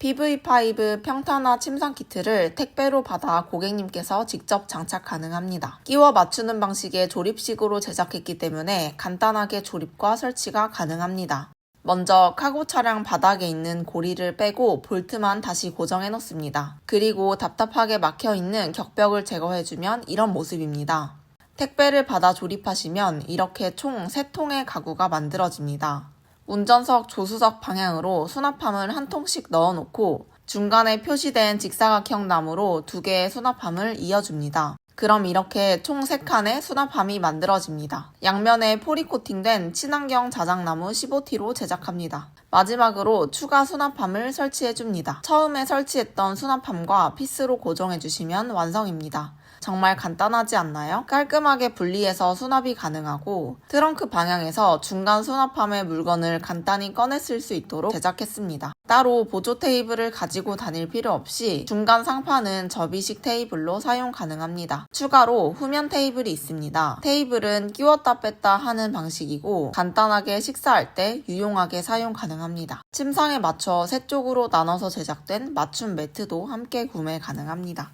PV5 평탄화 침상 키트를 택배로 받아 고객님께서 직접 장착 가능합니다. 끼워 맞추는 방식의 조립식으로 제작했기 때문에 간단하게 조립과 설치가 가능합니다. 먼저 카고 차량 바닥에 있는 고리를 빼고 볼트만 다시 고정해 놓습니다. 그리고 답답하게 막혀 있는 격벽을 제거해주면 이런 모습입니다. 택배를 받아 조립하시면 이렇게 총 3통의 가구가 만들어집니다. 운전석 조수석 방향으로 수납함을 한 통씩 넣어놓고 중간에 표시된 직사각형 나무로 두 개의 수납함을 이어줍니다. 그럼 이렇게 총 3칸의 수납함이 만들어집니다. 양면에 포리 코팅된 친환경 자작나무 15T로 제작합니다. 마지막으로 추가 수납함을 설치해줍니다. 처음에 설치했던 수납함과 피스로 고정해주시면 완성입니다. 정말 간단하지 않나요? 깔끔하게 분리해서 수납이 가능하고 트렁크 방향에서 중간 수납함의 물건을 간단히 쓸수 있도록 제작했습니다. 따로 보조 테이블을 가지고 다닐 필요 없이 중간 상판은 접이식 테이블로 사용 가능합니다. 추가로 후면 테이블이 있습니다. 테이블은 끼웠다 뺐다 하는 방식이고 간단하게 식사할 때 유용하게 사용 가능합니다. 침상에 맞춰 세 쪽으로 나눠서 제작된 맞춤 매트도 함께 구매 가능합니다.